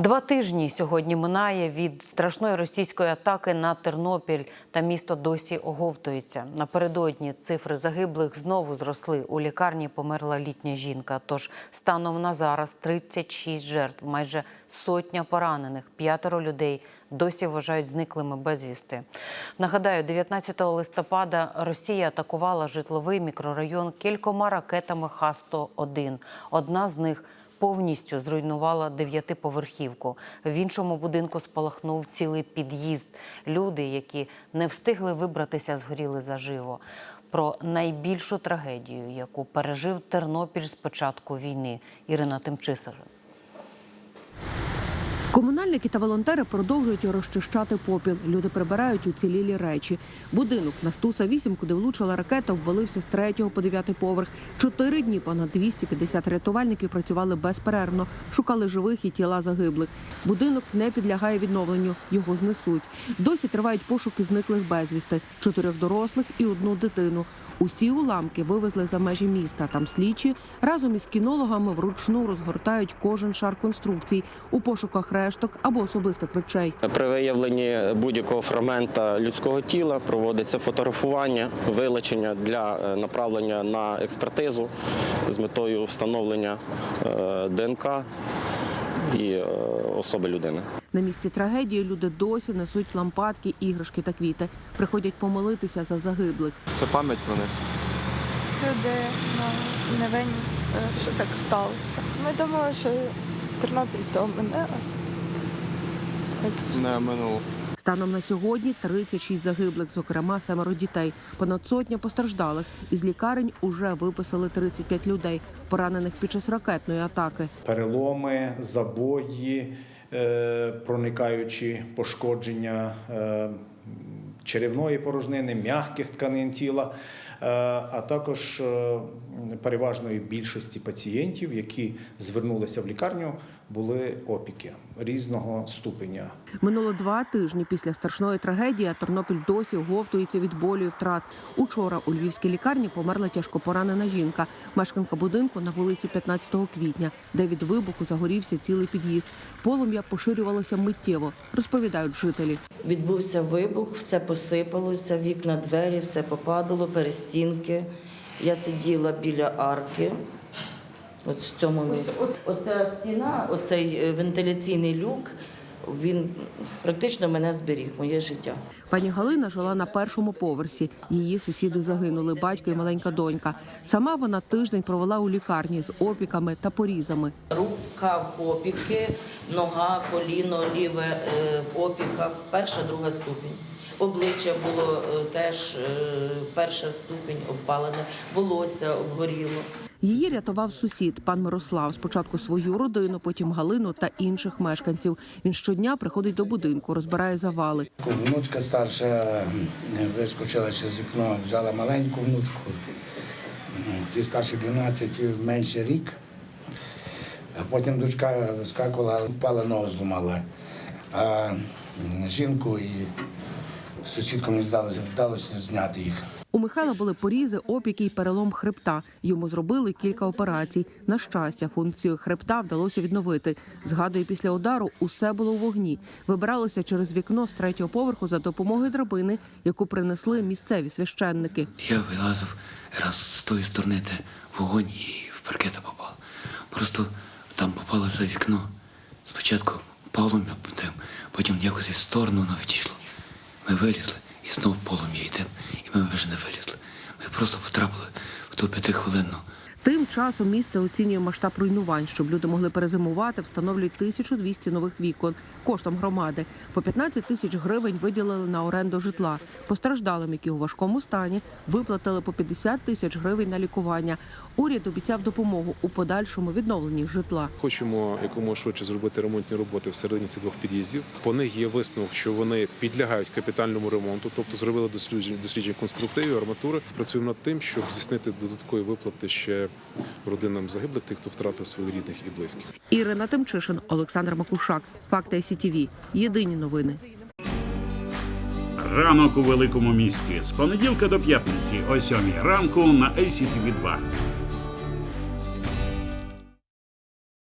Два тижні сьогодні минає від страшної російської атаки на Тернопіль, та місто досі оговтується. Напередодні цифри загиблих знову зросли. У лікарні померла літня жінка. Тож станом на зараз 36 жертв, майже сотня поранених, п'ятеро людей досі вважають зниклими безвісти. Нагадаю, 19 листопада Росія атакувала житловий мікрорайон кількома ракетами Х-101. Одна з них повністю зруйнувала дев'ятиповерхівку. В іншому будинку спалахнув цілий під'їзд. Люди, які не встигли вибратися, згоріли заживо. Про найбільшу трагедію, яку пережив Тернопіль з початку війни. Ірина Тимчисар. Комунальники та волонтери продовжують розчищати попіл. Люди прибирають уцілілі речі. Будинок на Стуса 8, куди влучила ракета, обвалився з 3 по 9 поверх. Чотири дні понад 250 рятувальників працювали безперервно, шукали живих і тіла загиблих. Будинок не підлягає відновленню, його знесуть. Досі тривають пошуки зниклих безвісти, чотирьох дорослих і одну дитину. Усі уламки вивезли за межі міста. Там слідчі разом із кінологами вручну розгортають кожен шар конструкцій у пошуках решток або особистих речей. При виявленні будь-якого фрагмента людського тіла проводиться фотографування, вилучення для е, направлення на експертизу з метою встановлення е, ДНК і е, особи людини. На місці трагедії люди досі несуть лампадки, іграшки та квіти. Приходять помолитися за загиблих. Це пам'ять про них. люди ну, не винні, е, що так сталося. Ми думали, що Тернопіль то мене. Не минуло. Станом на сьогодні 36 загиблих, зокрема семеро дітей. Понад сотня постраждалих. Із лікарень уже виписали 35 людей, поранених під час ракетної атаки. переломи, забої, е, проникаючі пошкодження е, черевної порожнини, м'яких тканин тіла, е, а також переважної більшості пацієнтів, які звернулися в лікарню, були опіки різного ступеня. Минуло два тижні після страшної трагедії. а Тернопіль досі оговтується від болю і втрат. Учора у львівській лікарні померла тяжко поранена жінка, мешканка будинку на вулиці 15 квітня, де від вибуху загорівся цілий під'їзд. Полум'я поширювалося миттєво, розповідають жителі. Відбувся вибух, все посипалося, вікна, двері, все попадало, перестінки. Я сиділа біля арки. От в цьому місці. Оця стіна, оцей е, вентиляційний люк, він практично мене зберіг, моє життя. Пані Галина жила на першому поверсі. Її сусіди загинули, батько і маленька донька. Сама вона тиждень провела у лікарні з опіками та порізами. Рука в опіки, нога, коліно, ліве е, в опіках, перша, друга ступінь. Обличчя було е, теж е, перша ступінь обпалене, волосся обгоріло. Її рятував сусід пан Мирослав. Спочатку свою родину, потім Галину та інших мешканців. Він щодня приходить до будинку, розбирає завали. Внучка старша вискочила ще з вікна, взяла маленьку внучку. Ті старші 12, менше рік. А потім дочка вискакувала, впала ногу зламала. А жінку і сусідку мені здалося, вдалося зняти їх. У Михайла були порізи, опіки і перелом хребта. Йому зробили кілька операцій. На щастя, функцію хребта вдалося відновити. Згадує, після удару усе було у вогні. Вибиралося через вікно з третього поверху за допомогою драбини, яку принесли місцеві священники. Я вилазив раз з тої сторони, де вогонь і в паркета попав. Просто там попало за вікно. Спочатку дим, потім якось в сторону воно відійшло. Ми вилізли і знову полум'я йде, і ми вже не вилізли. Ми просто потрапили в ту п'ятихвилинну Тим часом місце оцінює масштаб руйнувань, щоб люди могли перезимувати, встановлюють 1200 нових вікон коштом громади. По 15 тисяч гривень виділили на оренду житла. Постраждалим, які у важкому стані, виплатили по 50 тисяч гривень на лікування. Уряд обіцяв допомогу у подальшому відновленні житла. Хочемо якомога швидше зробити ремонтні роботи всередині цих двох під'їздів. По них є висновок, що вони підлягають капітальному ремонту, тобто зробили дослідження дослідження конструктивів, арматури. Працюємо над тим, щоб здійснити додаткові виплати ще родинам загиблих, тих, хто втратив своїх рідних і близьких. Ірина Тимчишин, Олександр Макушак. Факти СІТІВІ. Єдині новини. Ранок у великому місті з понеділка до п'ятниці о 7 ранку на ACTV 2